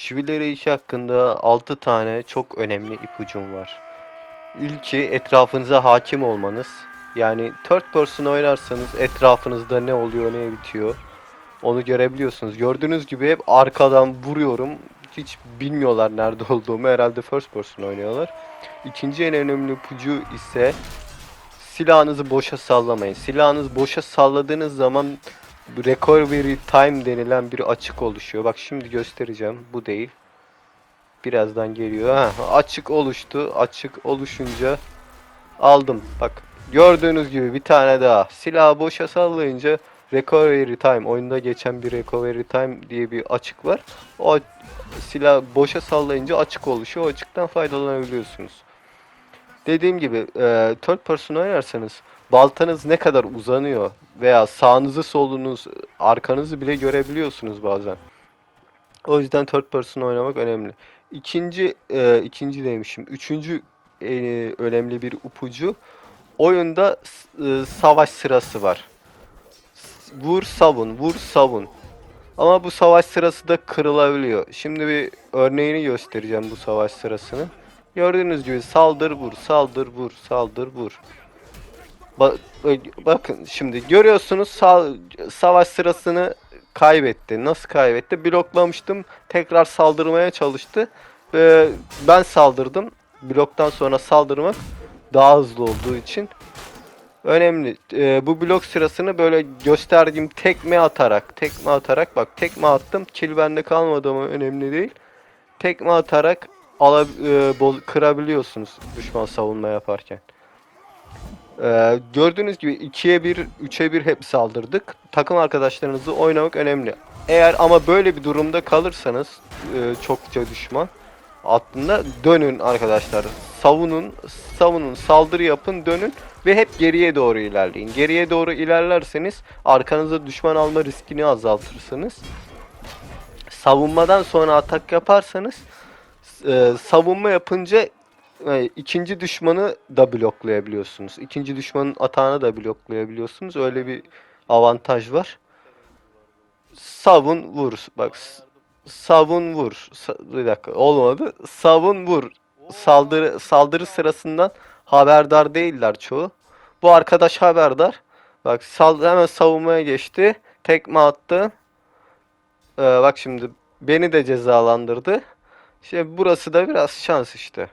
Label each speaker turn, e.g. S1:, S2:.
S1: Şivileri işi hakkında 6 tane çok önemli ipucum var. İlki etrafınıza hakim olmanız. Yani third person oynarsanız etrafınızda ne oluyor ne bitiyor onu görebiliyorsunuz. Gördüğünüz gibi hep arkadan vuruyorum. Hiç bilmiyorlar nerede olduğumu. Herhalde first person oynuyorlar. İkinci en önemli ipucu ise silahınızı boşa sallamayın. Silahınızı boşa salladığınız zaman recovery time denilen bir açık oluşuyor. Bak şimdi göstereceğim. Bu değil. Birazdan geliyor. Ha, açık oluştu. Açık oluşunca aldım. Bak gördüğünüz gibi bir tane daha. Silahı boşa sallayınca recovery time oyunda geçen bir recovery time diye bir açık var. O silah boşa sallayınca açık oluşuyor. O açıktan faydalanabiliyorsunuz. Dediğim gibi e, third person oynarsanız baltanız ne kadar uzanıyor veya sağınızı solunuz arkanızı bile görebiliyorsunuz bazen. O yüzden third person oynamak önemli. İkinci e, ikinci demişim. Üçüncü e, önemli bir ipucu oyunda e, savaş sırası var. Vur savun, vur savun. Ama bu savaş sırası da kırılabiliyor. Şimdi bir örneğini göstereceğim bu savaş sırasını. Gördüğünüz gibi saldır vur, saldır vur, saldır vur. Ba- bakın şimdi görüyorsunuz sa- savaş sırasını kaybetti. Nasıl kaybetti? Bloklamıştım. Tekrar saldırmaya çalıştı. Ve ben saldırdım. Bloktan sonra saldırmak daha hızlı olduğu için önemli. Ee, bu blok sırasını böyle gösterdiğim tekme atarak, tekme atarak bak tekme attım. Kill bende kalmadı ama önemli değil. Tekme atarak ala, e, bol, kırabiliyorsunuz düşman savunma yaparken. Ee, gördüğünüz gibi 2'ye 1, 3'e 1 hep saldırdık. Takım arkadaşlarınızı oynamak önemli. Eğer ama böyle bir durumda kalırsanız e, çokça düşman aklında dönün arkadaşlar. Savunun, savunun, saldırı yapın, dönün ve hep geriye doğru ilerleyin. Geriye doğru ilerlerseniz arkanıza düşman alma riskini azaltırsınız. Savunmadan sonra atak yaparsanız e, savunma yapınca e, ikinci düşmanı da bloklayabiliyorsunuz. İkinci düşmanın atağını da bloklayabiliyorsunuz. Öyle bir avantaj var. Savun vur. Bak savun vur. Sa- bir dakika olmadı. Savun vur. Saldırı saldırı sırasından haberdar değiller çoğu. Bu arkadaş haberdar. Bak sal hemen savunmaya geçti. Tekme attı. Ee, bak şimdi beni de cezalandırdı. İşte burası da biraz şans işte.